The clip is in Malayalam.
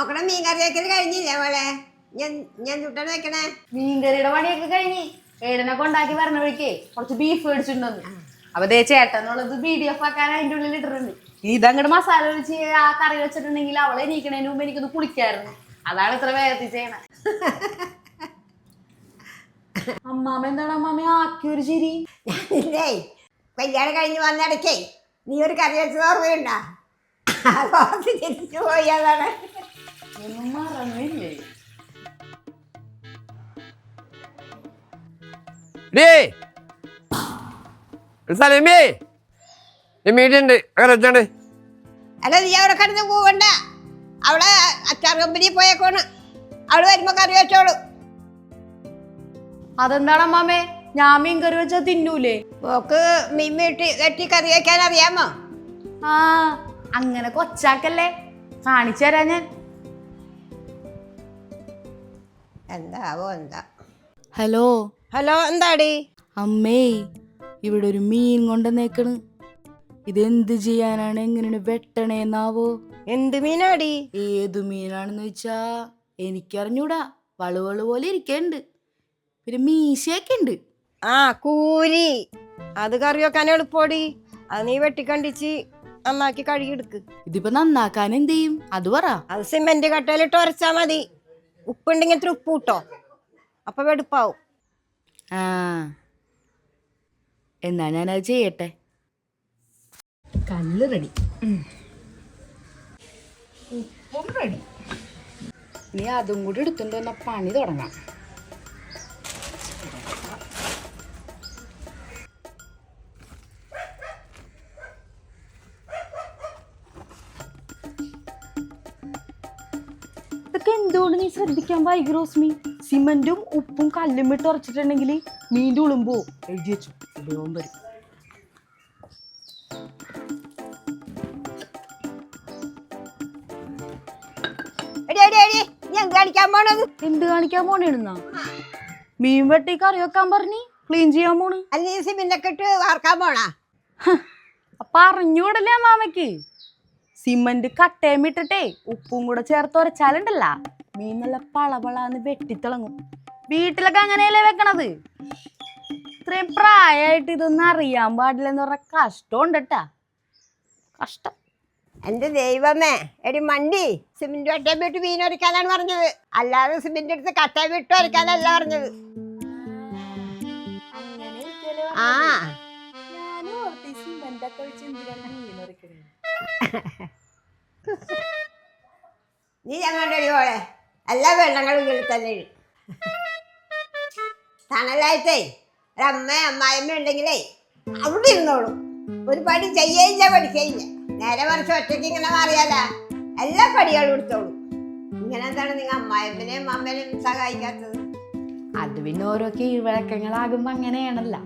നോക്കണം മീൻ കറി വെക്കൽ കഴിഞ്ഞില്ലേ മോളെ? ഞാൻ ഞാൻ ചുട്ടണ വെക്കണേ. മീൻകറിയുടെ പണിയൊക്കെ കഴിഞ്ഞ് ഏടനെ കൊണ്ടാക്കി പറഞ്ഞു വഴിക്ക് കുറച്ച് ബീഫ് മേടിച്ചിട്ടുണ്ടെന്ന്. അപ്പൊ ദേ ചേട്ടനുള്ളത് ബി ഡി എഫ് ആക്കാൻ അതിന്റെ ഉള്ളിൽ ഇട്ടിട്ടുണ്ട്. ഇതങ്ങോട്ട് മസാല ഒഴിച്ച് ആ കറി വെച്ചിട്ടുണ്ടെങ്കിൽ അവളെ എണീക്കണതിന് മുമ്പ് എനിക്കൊന്ന് കുളിക്കായിരുന്നു. അതാണ് ഇത്ര വേഗത്തിൽ ചെയ്യണേ. അമ്മാമ എന്താണ് അമ്മാമ? ആക്കി ഒരു ചിരി. ഞാനില്ലേ കല്യാണം കഴിഞ്ഞ് വന്നിടക്കേ നീ ഒരു കറി വെച്ചത് ഓർമ്മയുണ്ടാ? ഓർത്ത് ചിരിച്ചു പോയി അതാണ്. ഒന്നും മറന്നില്ലേ? ഡേ! സലമേ മീറ്റുണ്ട് അങ്ങനെ വെച്ചോണ്ട് അല്ല നീ അവിടെ കിടന്ന് പോവണ്ട. അവളെ അച്ചാർ കമ്പനി പോയേക്കോണ് അവൾ വരുമ്പോ കറി വെച്ചോളൂ. അതെന്താണ് അമ്മാമേ ഞാൻ തിന്നൂലേ? ഓക്ക് മീൻ വെട്ടി വെട്ടി കറി വെക്കാൻ അറിയാമോ? ആ അങ്ങനെ കൊച്ചാക്കല്ലേ. കാണിച്ചു തരാ ഞാൻ. എന്താവോ എന്താ. ഹലോ. ഹലോ എന്താടി? അമ്മേ ഇവിടെ ഒരു മീൻ കൊണ്ടുവന്നേക്കണ്. ഇതെന്ത് ചെയ്യാനാണ് എങ്ങനെയാണ് വെട്ടണേന്നാവോ? എന്ത് മീനാടി? ഏത് മീനാണെന്ന് വെച്ചാ എനിക്കറിഞ്ഞൂടാ വളുവളു പോലെ ഇരിക്കണ്ട്. പിന്നെ മീശയൊക്കെ ഉണ്ട് ആ കൂരി. അത് കറി വെക്കാൻ എളുപ്പടി. അത് നീ വെട്ടിക്കണ്ടിച്ച് നന്നാക്കി കഴുകിയെടുക്ക്. ഇതിപ്പോ നന്നാക്കാൻ എന്ത് ചെയ്യും? അത് പറ. അത് സിമെന്റ് കട്ടയിലിട്ട് ഉരച്ചാ മതി. ഉപ്പുണ്ടെങ്കിൽ ഇത്ര ഉപ്പ് കിട്ടോ അപ്പൊ വെടുപ്പാവും. ആ. എന്നാ ഞാനത് ചെയ്യട്ടെ. കല്ല് റെഡി. ഉപ്പും റെഡി. നീ അതും കൂടി എടുത്തുകൊണ്ട് വന്ന പണി തുടങ്ങാം. ഇതൊക്കെ എന്തുകൊണ്ട് നീ ശ്രദ്ധിക്കാൻ വൈകി റോസ്മി? സിമന്റും ഉപ്പും കല്ലും ഇട്ട് ഉറച്ചിട്ടുണ്ടെങ്കിൽ മീന്റെ ഉളുമ്പോ എഴുതി വെച്ചു. ഉപയോഗം വരും. എന്ത് കാണിക്കാൻ പോണേണെന്നാ? മീൻ വെട്ടി കറി വെക്കാൻ പറഞ്ഞു ക്ലീൻ ചെയ്യാൻ പോണ്. അല്ല നീ സിമെന്റൊക്കെ ഇട്ട് വാർക്കാൻ പോണാ? പറഞ്ഞൂടല്ലേ അറിഞ്ഞൂടല്ലേ മാമയ്ക്ക്? സിമന്റ് കട്ടയം ഇട്ടിട്ടേ ഉപ്പും കൂടെ ചേർത്ത് ഉരച്ചാലുണ്ടല്ല. മീൻ നല്ല പളപളാന്ന് വെട്ടിത്തിളങ്ങും. വീട്ടിലൊക്കെ അങ്ങനെയല്ലേ വെക്കണത്? ഇത്രയും പ്രായമായിട്ട് ഇതൊന്നും അറിയാൻ പാടില്ലെന്ന് പറഞ്ഞ കഷ്ടമുണ്ട് കേട്ടാ കഷ്ടം. എന്റെ ദൈവമേ എടി മണ്ടി സിമെന്റ് കട്ടയം വിട്ട് മീൻ ഒരക്കാനാണ് പറഞ്ഞത്. അല്ലാതെ സിമെന്റ് എടുത്ത് കട്ടയം വിട്ട് ഒരക്കാനല്ല പറഞ്ഞത്. ആ. നീ ഞങ്ങളുടെ മോളെ. എല്ലാ വെള്ളങ്ങളും ഇതിൽ തന്നെ തണലായിട്ടേ ഒരമ്മ അമ്മായിമ്മ ഉണ്ടെങ്കിലേ അവിടെ ഇരുന്നോളൂ. ഒരു പടി ചെയ്യേയില്ല പഠിക്കയില്ല നേരെ മറിച്ച് ഒറ്റയ്ക്ക് ഇങ്ങനെ മാറിയാല? എല്ലാ പടികളും എടുത്തോളൂ. ഇങ്ങനെ എന്താണ് നിങ്ങൾ അമ്മായിമ്മനെയും അമ്മേനെയും സഹായിക്കാത്തത്? അത് പിന്നെ ഓരോ കീഴ്വഴക്കങ്ങളാകുമ്പോ അങ്ങനെയാണല്ല.